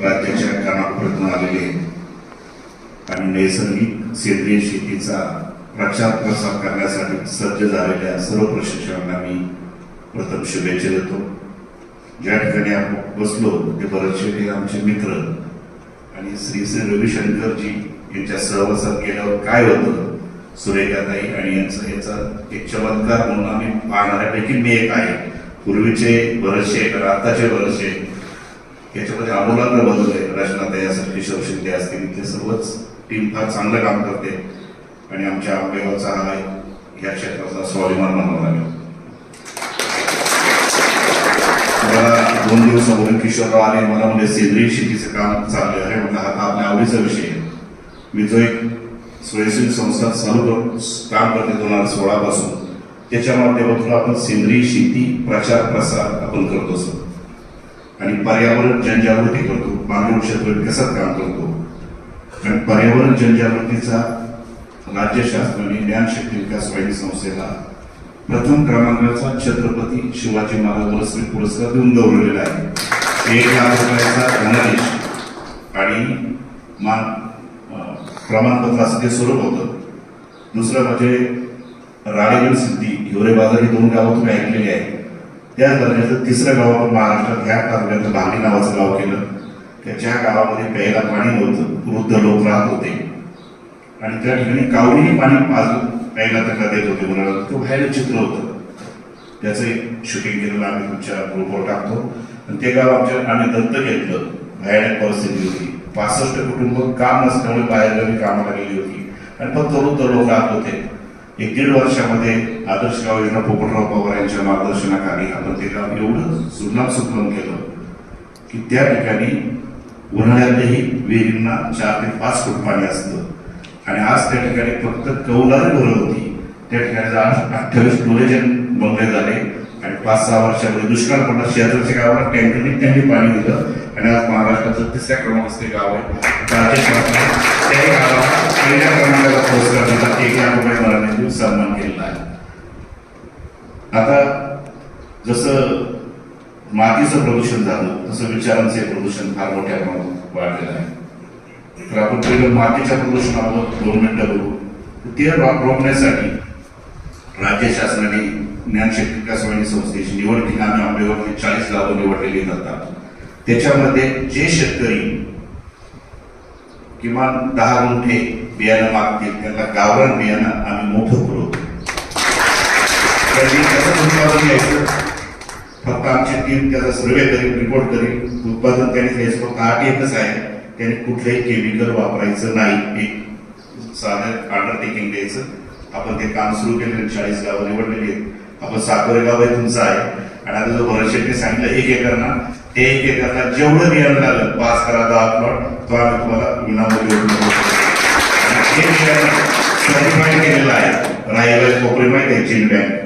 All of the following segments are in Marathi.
राज्याच्या कानाकोपऱ्यातून आलेले आणि नैसर्गिक सेंद्रिय शेतीचा प्रचार प्रसार करण्यासाठी सज्ज झालेल्या सर्व प्रशिक्षकांना मी प्रथम शुभेच्छा देतो. ज्या ठिकाणी आपण बसलो ते बरेचसे आमचे मित्र आणि श्री श्री रविशंकरजी यांच्या सहवासात गेल्यावर काय होतं? सुरेखाताई आणि यांचं याचा एक चमत्कार म्हणून आम्ही पाहणाऱ्यापैकी मी एक आहे. पूर्वीचे बरेचसे आताचे बरेचसे याच्यामध्ये आमूलाग्र बदल आहे रचनाताई असेल किशोर शिंदे असतील ते सर्वच टीम फार चांगलं काम करते. आणि आमच्या आंबेगावचा हा या क्षेत्राचा स्वाभिमान मानला लागेल. मला दोन दिवसापूर्वी किशोरराव आले मला म्हणजे सेंद्रिय शेतीचं काम चाललं अरे म्हटलं हा तर आपल्या आवडीचा विषय आहे. मी जो एक स्वयंसेवी संस्था चालू करून काम करते दोन हजार सोळापासून त्याच्या माध्यमातून आपण सेंद्रिय शेती प्रचार प्रसार आपण करतो सर. आणि पर्यावरण जनजागृती करतो. मानव क्षेत्र विकासात काम करतो. आणि पर्यावरण जनजागृतीचा राज्यशासनाने ज्ञानशक्ती विकास वाहिनी संस्थेला प्रथम क्रमांकाचा छत्रपती शिवाजी महाराज पुरस्कृत पुरस्कार देऊन गौरवलेला आहे. एक लाख रुपयाचा धनादेश. आणि मान अं, प्रमाणपत्र असं ते स्वरूप होतं. दुसरं म्हणजे राळेगण सिद्धी. हिवरे बाजार ही दोन गावं तुम्ही ऐकलेली आहे त्या दर्जाचं तिसरं गाव आपण महाराष्ट्रात ह्या तालुक्यात भांगी नावाचं गाव केलं. त्या ज्या गावामध्ये प्यायला पाणी नव्हतं. वृद्ध लोक राहत होते. आणि त्या ठिकाणी कावडीने पाणी पाजून प्यायला त्यांना देत होते उन्हाळ्यात तो बाहेर चित्र होतं. त्याचं एक शूटिंग केलेलं आम्ही तुमच्या ग्रुपवर टाकतो. आणि ते गाव आमच्या आम्ही दत्त घेतलं. भयानक परिस्थिती होती. पासष्ट कुटुंब काम नसल्यामुळे बाहेरगावी कामाला गेली होती. आणि फक्त वृद्ध लोक राहत होते. एक दीड वर्षामध्ये आदर्श गाव योजना पोपटराव पवार यांच्या मार्गदर्शनाखाली आपण ते गाव एवढं सुजलाम सुफलाम केलं की त्या ठिकाणी उन्हाळ्यातही विहिरींना चार ते पाच फूट पाणी असतं. आणि आज त्या ठिकाणी फक्त कौलारी घरं होती. त्या ठिकाणी आज अठ्ठावीस टोरेजन बंगले झाले. पाच सहा वर्षामध्ये. दुष्काळ पडला शेजारच्या गावाला टँकरने त्यांनी पाणी दिलं आणि आज महाराष्ट्राचं तिसऱ्या क्रमांकाचे गाव आहे. त्याही गावाला पहिल्या क्रमांकाला पुरस्कार दिला. एक लाख रुपये मराठी देऊन सन्मान केलेला आहे. आता जसं मातीचं प्रदूषण झालं तसं विचारांचे प्रदूषण फार मोठ्या प्रमाणात वाढलेलं आहे. तर आपण पहिलं मातीच्या प्रदूषणावर दोन मिनिटं बघू ते रोखण्यासाठी राज्य शासनाने ज्ञानशक्ती विकास संस्थेची निवड आम्ही चाळीस गावं निवडलेली जातात त्याच्यामध्ये जे शेतकरी किमान दहा गुंठे बियाणं मागतील त्यांना गावरान बियाणं आम्ही मोफत पुरवतो. त्यांनी उत्पादन घ्यायचं. फक्त आमची टीम त्याचा सर्वे करील रिपोर्ट करील उत्पादन त्यांनी घ्यायचं फक्त आठ एकच आहे. त्यांनी कुठलंही केमिकल वापरायचं नाही. एक साधं अंडरटेकिंग द्यायचं. आपण ते काम सुरू केलेलं चाळीस गावं निवडलेली आहेत. आपण साखरेगाव गाव आहे तुमचा आहे. आणि आता जो भरत शेट्टी सांगितलं एक एकर ना ते एक एकरला जेवढं बियाणं लागलं पाच करा दहा प्लॉट तो आम्ही तुम्हाला विनामूल्य उपलब्ध आहे. राहिलं कोपरी माहिती आहे चीन बँक.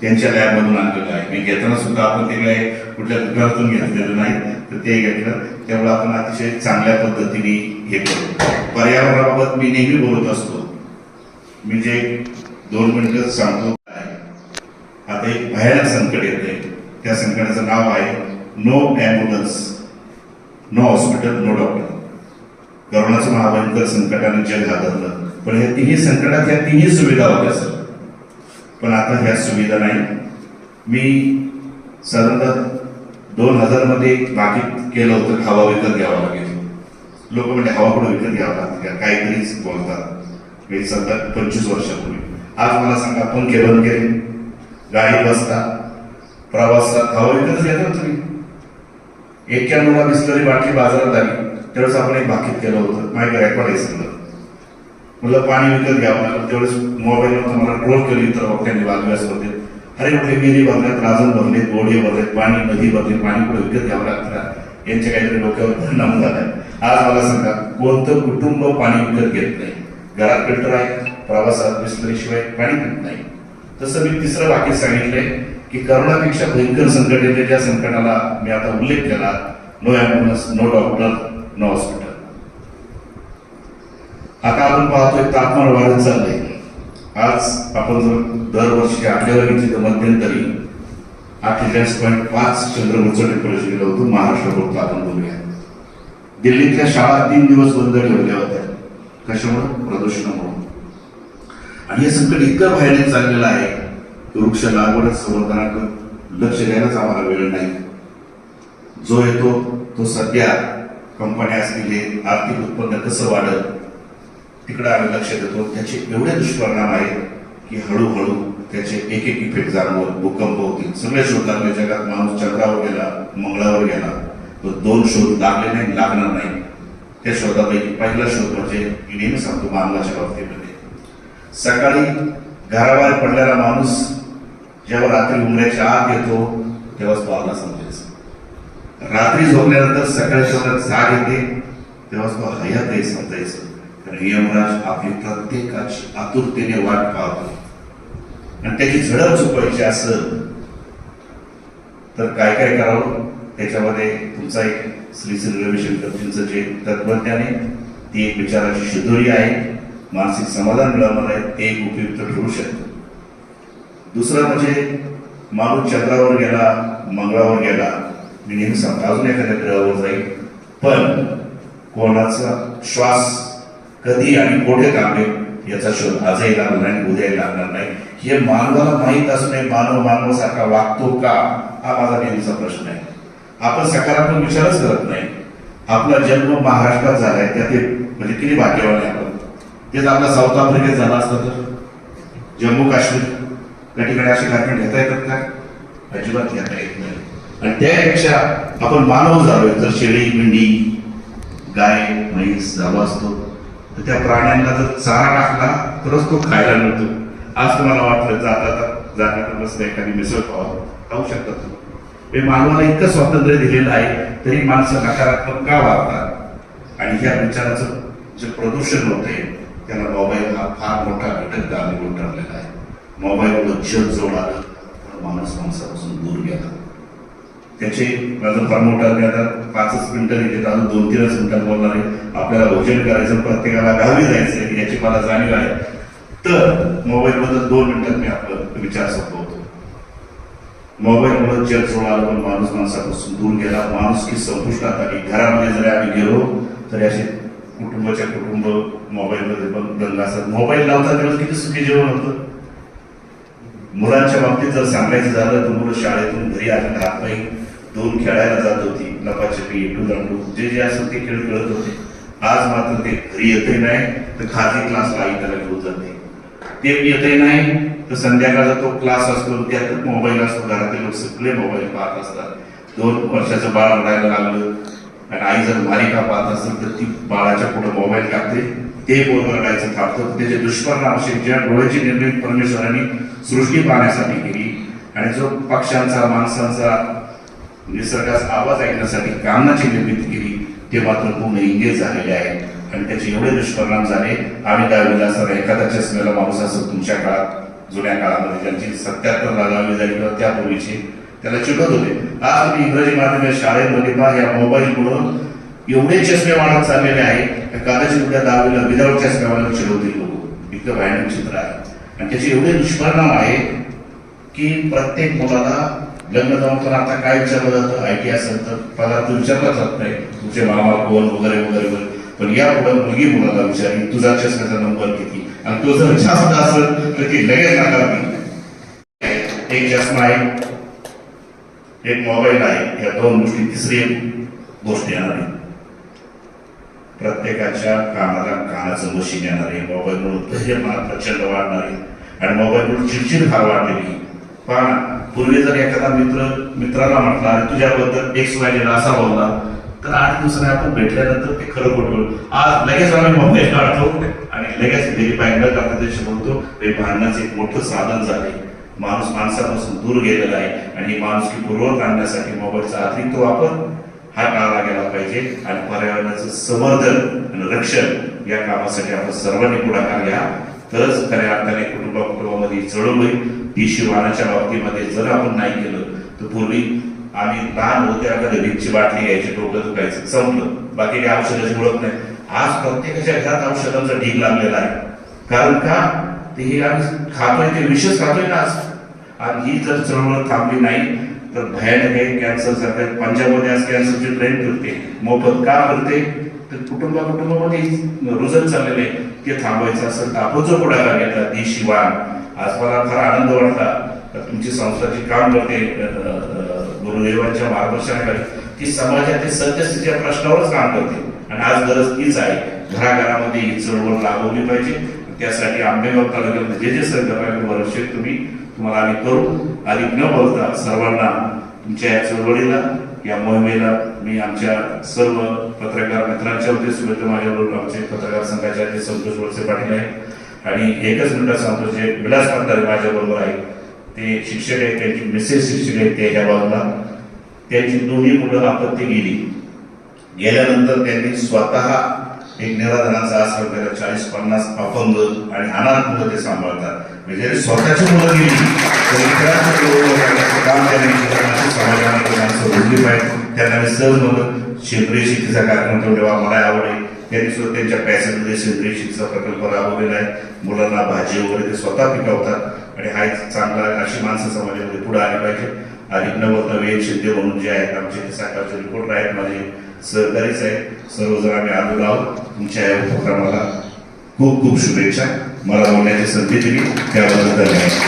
त्यांच्या लॅबमधून आणलेलं आहे. मी घेताना सुद्धा आपण ते काही कुठल्या दुकानातून घेतलेलं नाही. तर ते घेतलं त्यामुळे आपण अतिशय चांगल्या पद्धतीने हे करतो पर्यावरणाबाबत मी नेहमी बोलत असतो. मी जे दोन मिनिटं सांगतो आता एक भयानक संकट येत आहे त्या संकटाचं नाव आहे no ambulance no hospital no doctor करोनाचं महाभयंकर संकटाने जग हादरलं. पण ह्या तिन्ही संकटात ह्या तिन्ही सुविधा होत्या सर. पण आता ह्या सुविधा नाही. मी साधारणतः दोन हजारमध्ये बाकी केलं होतं हवा विकत घ्यावा लागेल. लोक म्हणजे हवा कुठं विकत घ्यावं लागतं? का काहीतरीच बोलतात. मी सध्या पंचवीस वर्षापूर्वी. आज मला सांगा पंखे बंद केले? गाडी बसता प्रवासात हवा विकतच घेता ना तुम्ही. एक्क्याण्णवला बिस्लरी बाटली बाजारात आली त्यावेळेस आपण एक बाकीत केलं होतं. माहिती रेकॉर्ड आहे सगळं. मला पाणी विकत घ्यावं लागलं त्यावेळेस मोबाईलवर तुम्हाला ट्रोल केली तर त्यांनी बाजूला होते. अरे कुठे विहिरी भरल्यात राजन भरलेत गोडे भरलेत पाणी नदी भरले पाणी कुठे विकत घ्यावं लागतं? यांच्या काहीतरी डोक्यावर परिणाम झालाय. आज मला सांगा कोणतं कुटुंब पाणी विकत घेत नाही? घरात फिल्टर आहे प्रवासात बिस्लरीशिवाय पाणी पित नाही. तसं मी तिसरं वाक्य सांगितलंय की करोनापेक्षा भयंकर संकट येते त्या संकटाला मी आता उल्लेख केला. No ambulance no doctor no hospital आता आपण पाहतोय तापमान वाढत चाललंय. आज आपण जर दरवर्षी आकडेवारी मध्यंतरी अठ्ठेचाळीस पॉईंट पाच चंद्रपूरचं टेम्परेचर गेलं होतं महाराष्ट्रापुरतं आपण बोलूया. दिल्लीतल्या शाळा तीन दिवस बंद ठेवल्या होत्या. कशामुळे? प्रदूषणामुळे. आणि हे संकट इतकं भयानक चाललेलं आहे की वृक्ष लागवड संवर्धनाकडे लक्ष द्यायलाच आम्हाला वेळ नाही. जो येतो तो सध्या कंपन्या असतील आर्थिक उत्पन्न कसं वाढत तिकडे आम्ही लक्ष देतो. त्याचे एवढे दुष्परिणाम आहेत की हळूहळू त्याचे एक एक इफेक्ट जाणवत भूकंप होतील. सगळे शोध लागले जगात माणूस चंद्रावर गेला मंगळावर गेला. तो दोन शोध लागले नाही लागणार नाही. त्या शोधापैकी पहिला शोध म्हणजे मी नेहमी सांगतो मानवाच्या बाबतीत. सकाळी घराबाहेर पडलेला माणूस जेव्हा रात्री उमऱ्याच्या आत येतो तेव्हाच तो आला समजायचं रात्री झोपल्यानंतर सकाळी जेव्हा जाग येते तेव्हाच तो हयात आहे समजायचं. कारण यमराज आपली प्रत्येकाची आतुरतेने वाट पाहतो. आणि त्याची झडप चुकवायची असेल तर काय काय करावं? त्याच्यामध्ये तुमचा एक श्री श्री रविशंकरजींचं जे तत्वज्ञान आहे ती एक विचाराची शिदोरी आहे. मानसिक समाधान मिळावं आहे ते एक उपयुक्त ठरू शकतो. दुसरं म्हणजे माणूस चंद्रावर गेला मंगळावर गेला मी नेहमी सांगतो अजून एखाद्या ग्रहावर जाईल. पण कोणाचा श्वास कधी आणि कोठे थांबेल याचा शोध आजही लागणार नाही उद्याही लागणार नाही. हे मानवाला माहीत असणे मानव मानवासारखा वागतो का हा माझा नेहमीचा प्रश्न आहे. आपण सकारात्मक विचारच करत नाही. आपला जन्म महाराष्ट्रात झालाय त्यात म्हणजे किती भाग्यवान आहे तेच आपला साऊथ आफ्रिकेत झाला असता तर. जम्मू काश्मीर त्या ठिकाणी अशी घटना घेता येतात का? अजिबात घेता येत नाही. आणि त्यापेक्षा आपण मानव झालोय. जर शेळी मेंढी गाय म्हैस झालो असतो तर त्या प्राण्यांना जर चारा टाकला तरच तो खायला मिळतो. आज तुम्हाला वाटलं जाता जाता बसलं एखादी मिसळ पावा खाऊ शकतात तुम्ही. हे मानवाला इतकं स्वातंत्र्य दिलेलं आहे तरी माणसं नकारात्मक का वागतात? आणि ह्या विचाराचं जे प्रदूषण होते त्याला मोबाईल हा फार मोठा घटक कारणीभूत ठरलेला आहे. मोबाईलवर जग जवळ आलं माणूस माणसापासून दूर गेला. त्याचे माझं फार मोठा मी आता पाचच मिनिटं घेत अजून दोन तीनच मिनिटात बोलणार आहे. आपल्याला भोजन करायचं प्रत्येकाला गावी जायचं याची मला जाणीव आहे. तर मोबाईलबद्दल दोन मिनिटात मी आपलं विचार संपवतो. मोबाईलमुळे जग जवळ आलं पण माणूस माणसापासून दूर गेला. माणूस की संपुष्टात आली. घरामध्ये जरी आम्ही गेलो तरी असे कुटुंबाच्या कुटुंब मोबाईलमध्ये पण दंग असतात. मोबाईल लावता तेव्हा किती सुखी जेवण होतं? मुलांच्या बाबतीत जर सांगायचं झालं तर मुलं शाळेतून घरी आली हात नाही दोन खेळायला जात होती. लपाछपी इटू दांडू जे जे असं ते खेळ खेळत होते. आज मात्र ते घरी येते नाही तर खाजगी क्लासला आई त्याला घेऊन जाते. ते येते नाही तर संध्याकाळचा तो क्लास असतो त्यातच मोबाईल असतो. घरातील लोक सगळे मोबाईल पाहत असतात. दोन वर्षाचं बाळ रडायला लागलं. आणि आई जर मालिका पाहत असेल तर ती बाळाच्या पुढे मोबाईल टाकते. ते बोल रडायचं थांबतं त्याचे दुष्परिणाम असे ज्या डोळ्याची निर्मित परमेश्वरांनी सृष्टी पाहण्यासाठी केली. आणि जो पक्ष्यांचा माणसांचा निसर्गाचा आवाज ऐकण्यासाठी कानाची निर्मिती केली ते मात्र पूर्ण इंगेज झालेले आहेत. आणि त्याचे एवढे दुष्परिणाम झाले. आम्ही दहावीला असताना एखादा चष्मेला माणूस असं तुमच्या काळात जुन्या काळामध्ये ज्यांची सत्याहत्तर दहावी झाली किंवा त्यापूर्वीची त्याला चुकत होते. आज तुम्ही इंग्रजी माध्यम शाळेमध्ये पहा या मोबाईलमुळं एवढे चष्मे वाढत चाललेले आहे की कदाचित उद्या दहावीला विदाऊट चष्म्यावाला चिडवतील लोक. इतकं भयानक चित्र आहे. आणि त्याचे एवढे दुष्परिणाम आहे की प्रत्येक मुलाला लग्न जाऊन तर आता काय विचारलं जातं? आय टी असेल तर पदार्थ विचारला जात नाही. तुझे मामा कोण? वगैरे वगैरे वगैरे. पण या पुढे मुलगी मुलाला विचारली तुझा चष्म्याचा नंबर किती? आणि तो जर जास्त असेल तर ती लगेच नाकारली एक चष्मा आहे. एक मोबाईल आहे. या दोन गोष्टी तिसरी एक गोष्ट येणार आहे. प्रत्येकाच्या कानाला कानाचं मशीन येणार आहे. मोबाईलमुळे धैर्यमान प्रचंड वाढणार आहे. आणि मोबाईलमुळे चिडचिड फार वाढलेली पण पूर्वी जर एखादा मित्र मित्राला म्हटला तुझ्याबद्दल एक्स वाय असा बोलला तर आठ दिवसाने आपण भेटल्यानंतर ते खरं खोटं आज लगेच आम्ही मोबाईल काढतो आणि लगेच व्हेरीफाय न करता त्याशी बोलतो. हे भांडणाचं एक मोठं साधन झाले माणूस माणसापासून दूर गेलेला आहे आणि ही माणुसकी पूर्वक आणण्यासाठी मोबाईलचा अतिरिक्त वापर हा टाळला गेला पाहिजे. आणि पर्यावरणाचं संवर्धन आणि रक्षण या कामासाठी आपण सर्वांनी पुढाकार घ्या. तरच खऱ्या अर्थाने कुटुंबा कुटुंबामध्ये जळून होईल. दिशी वाहनाच्या बाबतीमध्ये जर आपण नाही केलं तर पूर्वी आम्ही लहान होते आता भिकची बाटली घ्यायची डोकं दुखायचं संपलं. बाकी काही औषधाची ओळख नाही. आज प्रत्येकाच्या घरात औषधांचा ढीग लागलेला आहे. कारण का? ते हे आम्ही खातोय ते विशेष खातोय ना आज. आणि ही जर चळवळ थांबली नाही तर भयानक आहे. कॅन्सर सारखं पंजाबमध्ये आज कॅन्सरची ट्रेन करते मोफत का करते तर कुटुंबा कुटुंबामध्ये रुजत चाललेले आहे. ते थांबवायचं असेल तर आपण जो पुढाकार घेतला ती शिवान आज मला फार आनंद वाटला. तुमची संस्था जी काम करते गुरुदेवांच्या मार्गदर्शनाखाली. ती समाजातील सत्यस्थितीच्या प्रश्नावरच काम करते. आणि आज गरज तीच आहे. घराघरामध्ये ही चळवळ राबवली पाहिजे. त्यासाठी आंबेगाव तालुक्यामध्ये जे जे सहकार्य वर्षे तुम्ही. तुम्हाला आम्ही करू. आणि न बोलता सर्वांना तुमच्या या चळवळीला या मोहिमेला मी आमच्या सर्व पत्रकार मित्रांच्या वतीने शुभेच्छा माझ्याबरोबर आमचे पत्रकार संघाचे अध्यक्ष संतोष वळसे पाटील आहेत. आणि एकच मिनिटात सांगतो जे विलास पंधारे माझ्याबरोबर आहे ते शिक्षक आहेत त्यांची मिसेस शिक्षक आहेत ते ह्या बाजूला. त्यांची दोन्ही मुलं आपत्ती गेली. गेल्यानंतर त्यांनी स्वतः एक निराधनाचा आश्रम केला चाळीस पन्नास अपंग आणि अनाथ मुलं ते सांभाळतात. म्हणजे स्वतःची मुलं गेली तर इतरांचं करण्याचं काम त्यांनी केलं. समाजामध्ये माणसं रुजली पाहिजे. त्यांना मी सहज म्हणत सेंद्रिय शेतीचा कार्यक्रम तेवढा मला आवडेल. त्यांनी सुद्धा त्यांच्या पॅसेंजमध्ये सेंद्रिय शेतीचा प्रकल्प राबवलेला आहे. मुलांना भाजी वगैरे ते स्वतः पिकवतात आणि हा एक चांगला अशी माणसं समाजामध्ये पुढे आली पाहिजे. अधिक नवत नवे शिंदे म्हणून जे आहेत आमचे ते साकारचे रिपोर्टर आहेत माझे सहकारीच आहेत. सर्वजण आम्ही आलो आहोत. तुमच्या या उपक्रमाला खूप खूप शुभेच्छा. मला बोलण्याची संधी दिली. त्याबद्दल धन्यवाद.